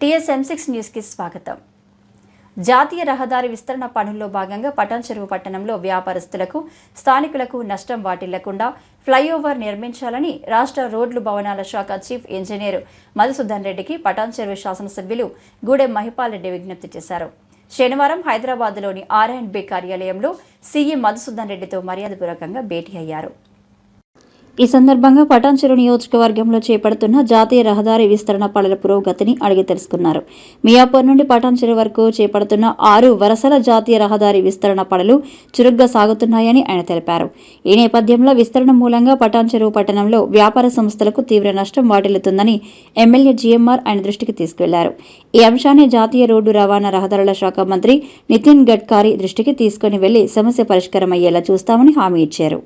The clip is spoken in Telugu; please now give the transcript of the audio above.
టీఎస్ఎం సిక్స్ న్యూస్కి స్వాగతం. జాతీయ రహదారి విస్తరణ పనుల్లో భాగంగా పటాన్ చెరువు పట్టణంలో వ్యాపారస్తులకు స్థానికులకు నష్టం వాటిల్లకుండా ఫ్లైఓవర్ నిర్మించాలని రాష్ట్ర రోడ్లు భవనాల శాఖ చీఫ్ ఇంజనీర్ మధుసూదన్ రెడ్డికి పటాన్ చెరువు శాసనసభ్యులు గూడెం మహిపాల్ రెడ్డి విజ్ఞప్తి చేశారు. శనివారం హైదరాబాద్లోని ఆర్ అండ్ బి కార్యాలయంలో సీఎం మధుసూదన్ రెడ్డితో మర్యాదపూర్వకంగా భేటీ అయ్యారు. ఈ సందర్భంగా పటాన్చెరు నియోజకవర్గంలో చేపడుతున్న జాతీయ రహదారి విస్తరణ పనుల పురోగతిని అడిగి తెలుసుకున్నారు. మియాపూర్ నుండి పటాన్చెరు వరకు చేపడుతున్న ఆరు వరసల జాతీయ రహదారి విస్తరణ పనులు చురుగ్గా సాగుతున్నాయని ఆయన తెలిపారు. ఈ నేపథ్యంలో విస్తరణ మూలంగా పటాన్చెరు పట్టణంలో వ్యాపార సంస్థలకు తీవ్ర నష్టం వాటిల్లుతుందని ఎమ్మెల్యే జీఎంఆర్ ఆయన దృష్టికి తీసుకెళ్ళారు. ఈ అంశాన్ని జాతీయ రోడ్డు రవాణా రహదారుల శాఖ మంత్రి నితిన్ గడ్కారీ దృష్టికి తీసుకుని వెళ్ళి సమస్య పరిష్కారం అయ్యేలా చూస్తామని హామీ ఇచ్చారు.